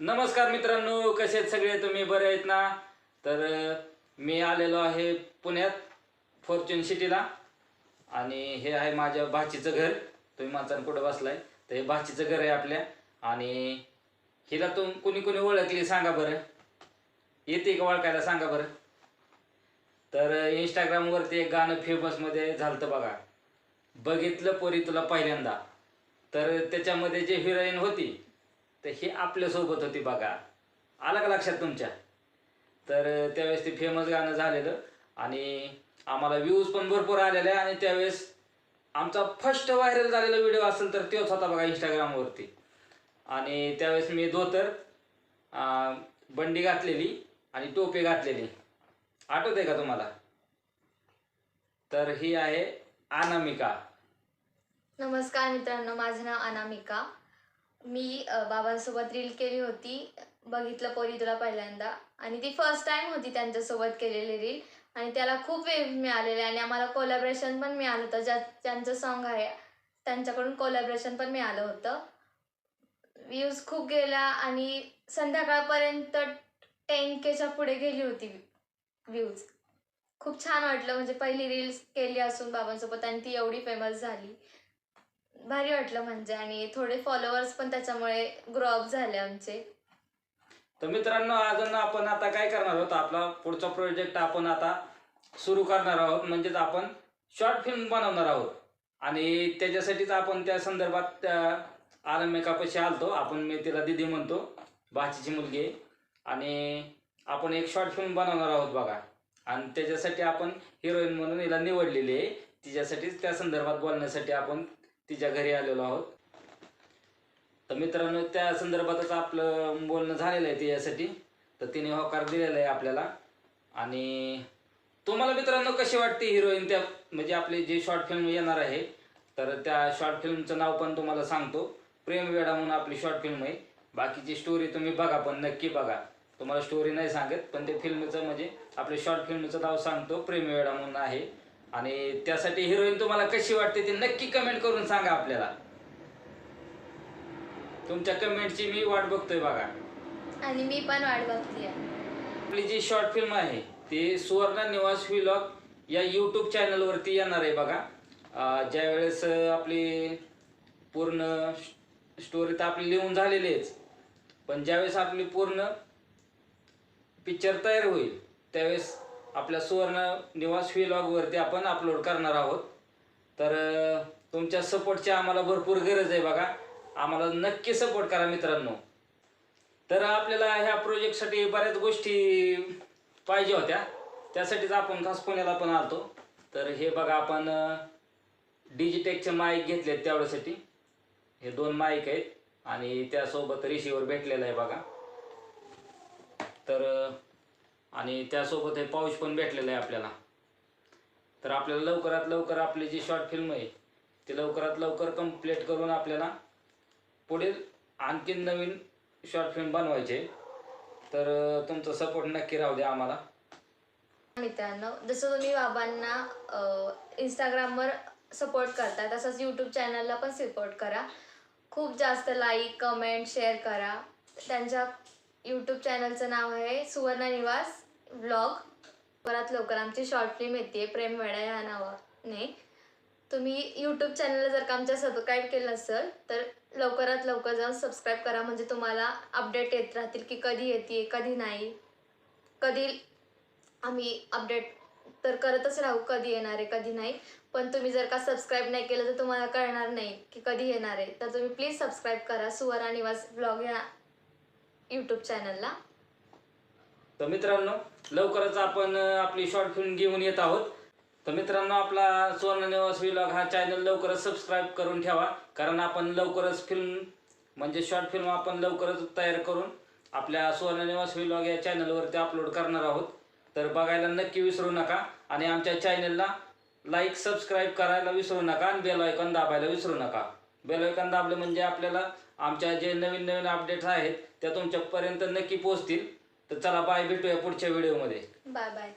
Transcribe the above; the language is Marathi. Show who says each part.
Speaker 1: नमस्कार मित्रांनो कसे आहेत सगळे? तुम्ही बरे आहेत ना? तर मी आलेलो आहे पुण्यात फॉर्च्युन सिटीला आणि हे आहे माझ्या भाचीचं घर. तुम्ही माणसानं कुठं बसलाय. तर हे भाचीचं घर आहे आपल्या. आणि हिला तुम कुणी कुणी ओळखली सांगा बरं. येते का ओळखायला सांगा बरं. तर इंस्टाग्रामवरती एक गाणं फेमसमध्ये झालं बघा. बघितलं पोरी तुला पहिल्यांदा. तर त्याच्यामध्ये जे हिरोईन होती तर ही आपल्यासोबत होती बघा. आलं का लक्षात तुमच्या? तर त्यावेळेस ते फेमस गाणं झालेलं आणि आम्हाला व्ह्यूज पण भरपूर आलेले आणि त्यावेळेस आमचा फर्स्ट व्हायरल झालेला व्हिडिओ असेल तर तोच होता बघा इंस्टाग्रामवरती आणि त्यावेळेस मी धोतर बंडी घातलेली आणि टोपी घातलेली. आठवत आहे का तुम्हाला? तर ही आहे अनामिका.
Speaker 2: नमस्कार मित्रांनो माझं नाव अनामिका. मी बाबांसोबत रील केली होती. बघितलं पोरी तुला पहिल्यांदा. आणि ती फर्स्ट टाइम होती त्यांच्यासोबत केलेली रील आणि त्याला खूप वेव्ह मिळालेले आणि आम्हाला कोलॅबरेशन पण मिळालं होतं. ज्या ज्यांचं सॉन्ग आहे त्यांच्याकडून कोलॅबरेशन पण मिळालं होतं. व्ह्यूज खूप गेला आणि संध्याकाळपर्यंत टेन केच्या पुढे गेली होती व्ह्यूज खूप छान वाटलं. म्हणजे पहिली रील्स केली असून बाबांसोबत आणि ती एवढी फेमस झाली. भारी वाटलं म्हणजे. आणि थोडे फॉलोअर्स पण त्याच्यामुळे ग्रोअप झाले आमचे.
Speaker 1: तर मित्रांनो अजून आपण आता काय करणार आहोत? आपला पुढचा प्रोजेक्ट आपण आता सुरू करणार आहोत. म्हणजेच आपण शॉर्ट फिल्म बनवणार आहोत. आणि त्याच्यासाठीच आपण त्या संदर्भात आलम मेकापाशी आलतो. आपण मी तिला दिदी म्हणतो भाचीची मुलगी. आहे आणि आपण एक शॉर्ट फिल्म बनवणार आहोत बघा. आणि त्याच्यासाठी आपण हिरोईन म्हणून हिला निवडलेली आहे. तिच्यासाठीच त्या संदर्भात बोलण्यासाठी आपण तिच्या घरी आलेलो आहोत. तर मित्रांनो त्या संदर्भातच आपलं बोलणं झालेलं आहे तिच्यासाठी. तर तिने होकार दिलेला आहे आपल्याला. आणि तुम्हाला मित्रांनो कशी वाटते हिरोईन त्या म्हणजे आपली जी शॉर्ट फिल्म येणार आहे तर त्या शॉर्ट फिल्मचं नाव पण तुम्हाला सांगतो. प्रेम वेडा म्हणून आपली शॉर्ट फिल्म आहे. बाकीची स्टोरी तुम्ही बघा पण नक्की बघा. तुम्हाला स्टोरी नाही सांगत पण ते फिल्मचं म्हणजे आपल्या शॉर्ट फिल्मचं नाव सांगतो. प्रेम वेडा म्हणून आहे. आणि त्यासाठी हिरोईन तुम्हाला कशी वाटते ते नक्की कमेंट करून सांगा आपल्याला. तुमच्या कमेंटची मी वाट बघतोय बघा.
Speaker 2: आणि मी पण वाट बघते
Speaker 1: आपली जी शॉर्ट फिल्म आहे ती सुवर्ण निवास व्लॉग या यूट्यूब चॅनलवरती येणार आहे बघा. ज्यावेळेस आपली पूर्ण स्टोरी तर आपली लिहून झालेली आहेच. पण ज्यावेळेस आपली पूर्ण पिक्चर तयार होईल त्यावेळेस आपल्या सुवर्ण निवास व्हिलॉगवरती आपण अपलोड करणार आहोत. तर तुमच्या सपोर्टची आम्हाला भरपूर गरज आहे बघा. आम्हाला नक्की सपोर्ट करा मित्रांनो. तर आपल्याला ह्या प्रोजेक्टसाठी बऱ्याच गोष्टी पाहिजे होत्या. त्यासाठीच आपण खास पुण्याला पण आलतो. तर हे बघा आपण डिजिटेकचे माईक घेतलेत तेवढ्यासाठी. हे दोन माईक आहेत आणि त्यासोबत रिसिवर भेटलेला आहे बघा. तर आणि त्यासोबत हे पाऊच पण भेटलेलं आहे आपल्याला. तर आपल्याला लवकरात लवकर आपली जी शॉर्ट फिल्म आहे ती लवकरात लवकर कंप्लीट करून आपल्याला पुढील आणखीन नवीन शॉर्ट फिल्म बनवायचे. तर तुमचा सपोर्ट नक्की राहू द्या आम्हाला.
Speaker 2: मित्रांनो जसं तुम्ही बाबांना इंस्टाग्रामवर सपोर्ट करता तसंच यूट्यूब चॅनलला पण सपोर्ट करा. खूप जास्त लाईक कमेंट शेअर करा. त्यांच्या यूट्यूब चॅनलचं नाव आहे सुवर्णा निवास ब्लॉग लवकरात लवकर आमची शॉर्ट फिल्म येते प्रेम वेडा या नावाने. तुम्ही यूट्यूब चॅनलला जर का आमच्या सबस्क्राईब केलं असेल तर लवकरात लवकर जाऊन सबस्क्राईब करा. म्हणजे तुम्हाला अपडेट येत राहतील की कधी येते कधी नाही. कधी आम्ही अपडेट तर करतच राहू कधी येणार आहे कधी नाही. पण तुम्ही जर का सबस्क्राईब नाही केलं तर तुम्हाला कळणार नाही की कधी येणार आहे. तर तुम्ही प्लीज सबस्क्राईब करा सुवर्ण निवास ब्लॉग या यूट्यूब चॅनलला
Speaker 1: तर मित्रांनो लवकरच आपण आपली शॉर्ट फिल्म घेऊन येत आहोत. तर मित्रांनो आपला सुवर्ण निवास विलॉग हा चॅनल लवकरच सबस्क्राईब करून ठेवा. कारण आपण लवकरच फिल्म म्हणजे शॉर्ट फिल्म आपण लवकरच तयार करून आपल्या सुवर्ण निवास विलॉग या चॅनलवरती अपलोड करणार आहोत. तर बघायला नक्की विसरू नका. आणि आमच्या चॅनलला लाईक सबस्क्राईब करायला विसरू नका. आणि बेल आयकॉन दाबायला विसरू नका. बेल दाबलं म्हणजे आपल्याला आमच्या जे नवीन नवीन अपडेट्स आहेत त्या तुमच्यापर्यंत नक्की पोहोचतील. तर चला बाय भेटूया पुढच्या व्हिडिओमध्ये
Speaker 2: बाय बाय